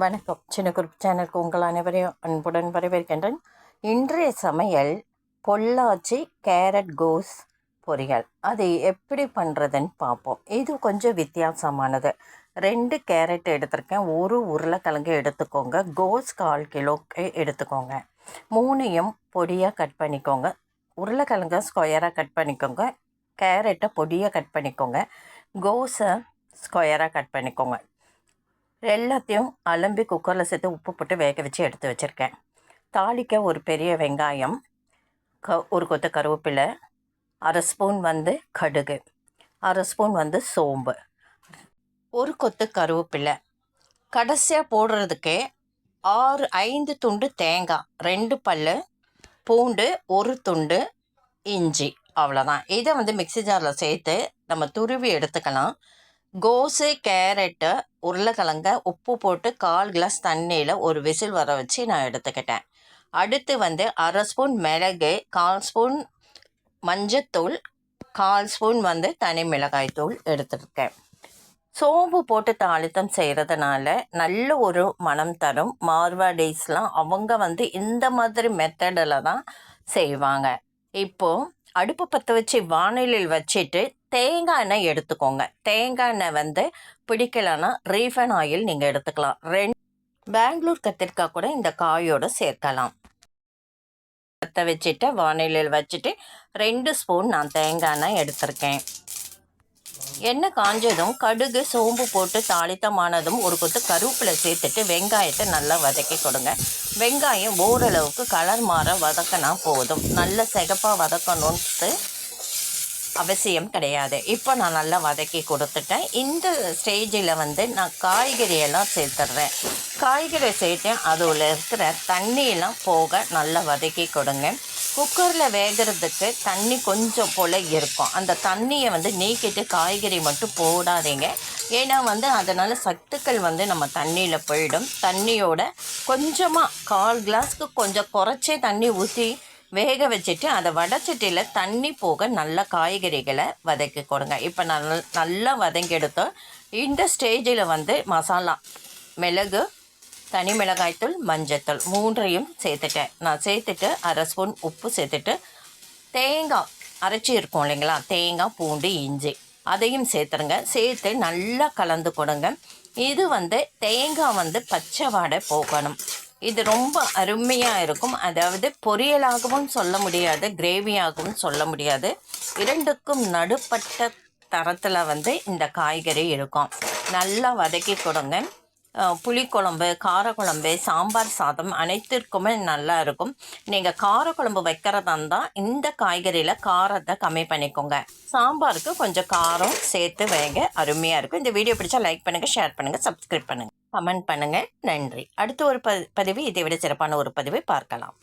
வணக்கம். சின்ன குரூப் சேனலுக்கு உங்கள் அனைவரையும் அன்புடன் வரவேற்கின்றேன். இன்றைய சமையல் பொள்ளாச்சி கேரட் கோஸ் பொரியல். அது எப்படி பண்ணுறதுன்னு பார்ப்போம். இது கொஞ்சம் வித்தியாசமானது. ரெண்டு கேரட் எடுத்திருக்கேன். ஒரு உருளைக்கிழங்கு எடுத்துக்கோங்க. கோஸ் கால் கிலோக்கு எடுத்துக்கோங்க. மூணையும் பொடியாக கட் பண்ணிக்கோங்க. உருளைக்கிழங்க ஸ்கொயராக கட் பண்ணிக்கோங்க. கேரட்டை பொடியாக கட் பண்ணிக்கோங்க. கோஸை ஸ்கொயராக கட் பண்ணிக்கோங்க. எல்லாத்தையும் அலம்பி குக்கரில் சேர்த்து உப்பு போட்டு வேக வச்சு எடுத்து வச்சுருக்கேன். தாளிக்க ஒரு பெரிய வெங்காயம் க ஒரு கொத்த கருவேப்பிலை அரை ஸ்பூன் வந்து கடுகு அரை ஸ்பூன் வந்து சோம்பு ஒரு கொத்து கருவேப்பிலை. கடைசியாக போடுறதுக்கே ஆறு ஐந்து துண்டு தேங்காய் ரெண்டு பல் பூண்டு ஒரு துண்டு இஞ்சி அவ்வளோதான் இதை வந்து மிக்சி ஜாரில் சேர்த்து நம்ம துருவி எடுத்துக்கலாம். கோஸு கேரட்டு உருளைக்கிழங்க உப்பு போட்டு கால் கிளாஸ் தண்ணியில் ஒரு விசில் வர வச்சு நான் எடுத்துக்கிட்டேன். அடுத்து வந்து அரை ஸ்பூன் மிளகு கால் ஸ்பூன் மஞ்சத்தூள் கால் ஸ்பூன் வந்து தனி மிளகாய் தூள் எடுத்துருக்கேன். சோம்பு போட்டு தாளித்தம் செய்கிறதுனால நல்ல ஒரு மனம் தரும். மார்வாடிஸ்லாம் அவங்க வந்து இந்த மாதிரி மெத்தடில் தான் செய்வாங்க. இப்போது அடுப்பு பற்ற வச்சு வானிலையில் வச்சுட்டு தேங்காய் எண்ணெய் எடுத்துக்கோங்க. தேங்காய் எண்ணெய் வந்து பிடிக்கலன்னா ரீஃபைன் ஆயில் நீங்கள் எடுத்துக்கலாம். ரெண்டு பெங்களூர் கத்திரிக்காய் கூட இந்த காயோடு சேர்க்கலாம். பற்ற வச்சுட்டு வானிலையில் வச்சுட்டு ரெண்டு ஸ்பூன் நான் தேங்காய் எண்ணெய் எடுத்திருக்கேன். எண்ணெய் காஞ்சதும் கடுகு சோம்பு போட்டு தாளித்தமானதும் ஒரு கொத்து கருவேப்பிலை சேர்த்துட்டு வெங்காயத்தை நல்லா வதக்கி கொடுங்க. வெங்காயம் ஓரளவுக்கு கலர் மாற வதக்கினா போதும். நல்ல சிகப்பாக வதக்கணுன்ட்டு அவசியம் கிடையாது. இப்போ நான் நல்லா வதக்கி கொடுத்துட்டேன். இந்த ஸ்டேஜில் வந்து நான் காய்கறியெல்லாம் சேர்த்துட்றேன். காய்கறி சேர்த்து அதில் இருக்கிற தண்ணியெல்லாம் போக நல்லா வதக்கி கொடுங்க. குக்கரில் வேகிறதுக்கு தண்ணி கொஞ்சம் போல் இருக்கும். அந்த தண்ணியை வந்து நீக்கிட்டு காய்கறி மட்டும் போடாதீங்க. ஏன்னா வந்து அதனால் சத்துக்கள் வந்து நம்ம தண்ணியில் போயிடும். தண்ணியோட கொஞ்சமாக கால் கிளாஸ்க்கு கொஞ்சம் குறைச்சே தண்ணி ஊற்றி வேக வச்சுட்டு அதை வடச்சட்டியில் தண்ணி போக நல்ல காய்கறிகளை வதக்கி கொடுங்க. இப்போ நல்ல நல்லா வதங்கி எடுத்தோம் இந்த ஸ்டேஜில் வந்து மசாலா மிளகு தனி மிளகாய்த்தூள் மஞ்சத்தூள் மூன்றையும் சேர்த்துட்டேன். நான் சேர்த்துட்டு அரை ஸ்பூன் உப்பு சேர்த்துட்டு தேங்காய் அரைச்சி இருக்கும் இல்லைங்களா? தேங்காய் பூண்டு இஞ்சி அதையும் சேர்த்துருங்க. சேர்த்து நல்லா கலந்து கொடுங்க. இது வந்து தேங்காய் வந்து பச்சை வாடை போகணும். இது ரொம்ப அருமையாக இருக்கும். அதாவது பொரியலாகவும் சொல்ல முடியாது கிரேவியாகவும் சொல்ல முடியாது. இரண்டுக்கும் நடுப்பட்ட தரத்தில் வந்து இந்த காய்கறி இருக்கும். நல்லா வதக்கி கொடுங்க. புளிக்குழம்பு காரக்குழம்பு சாம்பார் சாதம் அனைத்திற்குமே நல்லா இருக்கும். நீங்கள் காரக்குழம்பு வைக்கிறதா இருந்தால் இந்த காய்கறியில் காரத்தை கம்மி பண்ணிக்கோங்க. சாம்பாருக்கு கொஞ்சம் காரம் சேர்த்து வைங்க. அருமையாக இருக்கும். இந்த வீடியோ பிடிச்சா லைக் பண்ணுங்கள் ஷேர் பண்ணுங்கள் சப்ஸ்கிரைப் பண்ணுங்கள் கமெண்ட் பண்ணுங்கள் நன்றி. அடுத்த ஒரு ப பதிவு இதை விட சிறப்பான ஒரு பதிவை பார்க்கலாம்.